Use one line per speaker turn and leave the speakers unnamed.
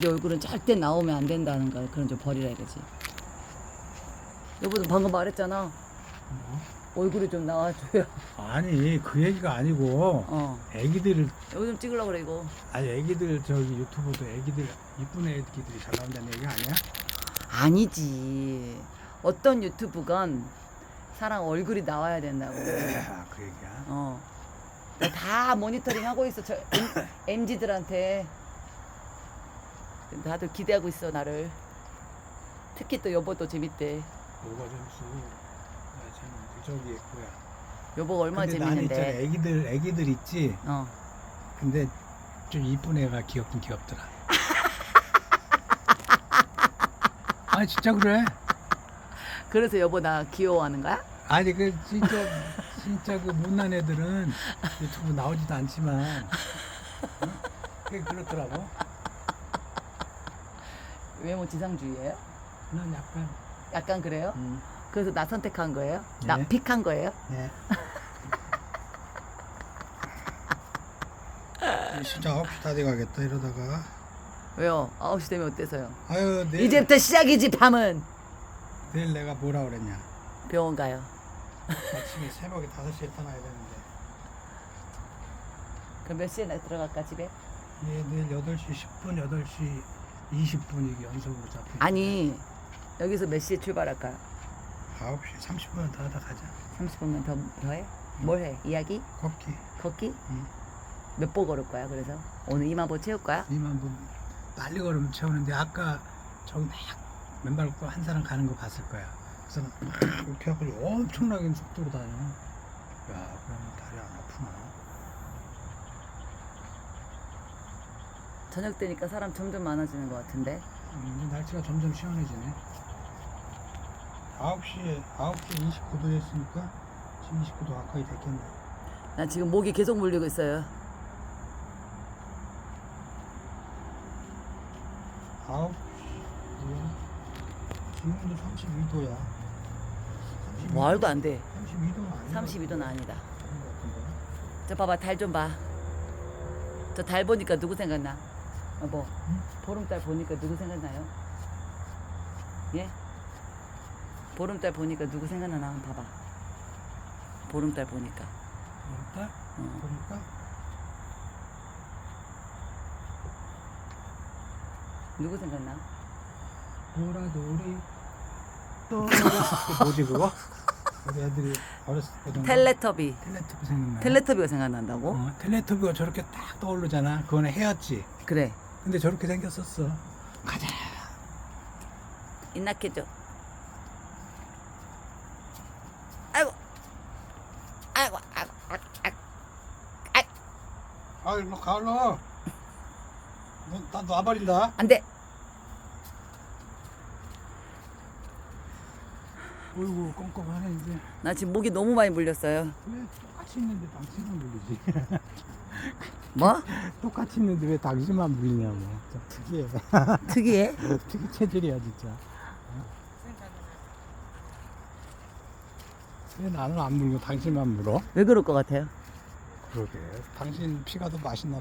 내 얼굴은 절대 나오면 안 된다는 거 그런 좀 버리라 이거지. 여보도 방금 말했잖아. 얼굴이 좀 나와줘요.
아니 그 얘기가 아니고
어.
애기들을
여기 좀 찍으려고 그래 이거.
아니 애기들 저기 유튜브도 애기들 이쁜 애기들이 잘 나온다는 얘기 아니야?
아니지. 어떤 유튜브건 사람 얼굴이 나와야 된다고.
아, 그 얘기야.
어. 나 다 모니터링 하고 있어. 저 MZ들한테. 다들 기대하고 있어 나를. 특히 또 여보도 재밌대.
뭐가 점수? 아, 재밌는데 저기 뭐야?
여보가 얼마나
근데 나는 있잖아
재밌는데.
애기들 애기들 있지.
어.
근데 좀 이쁜 애가 귀엽긴 귀엽더라. 아 진짜 그래?
그래서 여보 나 귀여워하는 거야?
아니 그 진짜 진짜 그 못난 애들은 유튜브 나오지도 않지만 어? 그게 그렇더라고.
외모 지상주의예요?
난 약간
약간 그래요?
음,
그래서 나 선택한 거예요? 나
네.
픽한 거예요?
네. 진짜 9시 다 돼가겠다 이러다가
왜요? 9시 되면 어때서요?
아유 내일,
이제부터 시작이지 밤은
내일 내가 뭐라 그랬냐
병원 가요.
아침에 새벽에 5시에 떠나야 되는데
그럼 몇 시에 나 들어갈까 집에?
네, 내일 8시 10분 8시 20분 이게 연속으로 잡혀
아니 여기서 몇 시에 출발할까?
9시 30분 더 하다 가자
30분만 더, 더 해? 뭘 해? 이야기?
걷기
걷기?
응.
몇보 걸을 거야 그래서? 오늘 2만 보 채울 거야?
이만 뭐 빨리 걸으면 채우는데 아까 저기 막 맨발 걷고 한 사람 가는 거 봤을 거야 그래서 막 이렇게 하고 엄청나게 속도로 다녀 야 그러면 다리 안 아프나
저녁 되니까 사람 점점 많아지는 것 같은데.
음, 이제 날씨가 점점 시원해지네. 9시에 9시 29도 했으니까 지금 29도 가까이 됐겠네.
나 지금 목이 계속 물리고 있어요.
9시 지금도 32도야.
말도 안 돼.
32도는 아니야.
32도는 아니다. 저 봐봐 달 좀 봐. 저 달 보니까 누구 생각나? 여보,
응?
보름달 보니까 누구 생각나요? 예? 보름달 보니까 누구 생각나나 한번 봐봐. 보름달 보니까.
보니까
어.
보니까
누구 생각나?
보라돌이 또 뭐지 그거? 우리 애들이 어렸을 때?
텔레터비.
텔레토비 생각나요?
텔레터비가 생각난다고?
어, 텔레토비가 저렇게 딱 떠오르잖아 그거는 해였지
그래.
근데 저렇게 생겼었어 가자
인낙해줘. 아이고. 아이고, 아이고, 아이고, 아이고.
아 일로 가 일로 나 놔버린다
안 돼.
어이구 껌껌하네 이제
나 지금 목이 너무 많이 물렸어요.
왜 똑같이 있는데 당신만 물리지
뭐?
똑같이 있는데 왜 당신만 물리냐고 좀 특이해
특이해?
특이 체질이야 진짜 왜 나는 안 물고 당신만 물어?
왜 그럴 것 같아요?
그러게 당신 피가 더 맛있나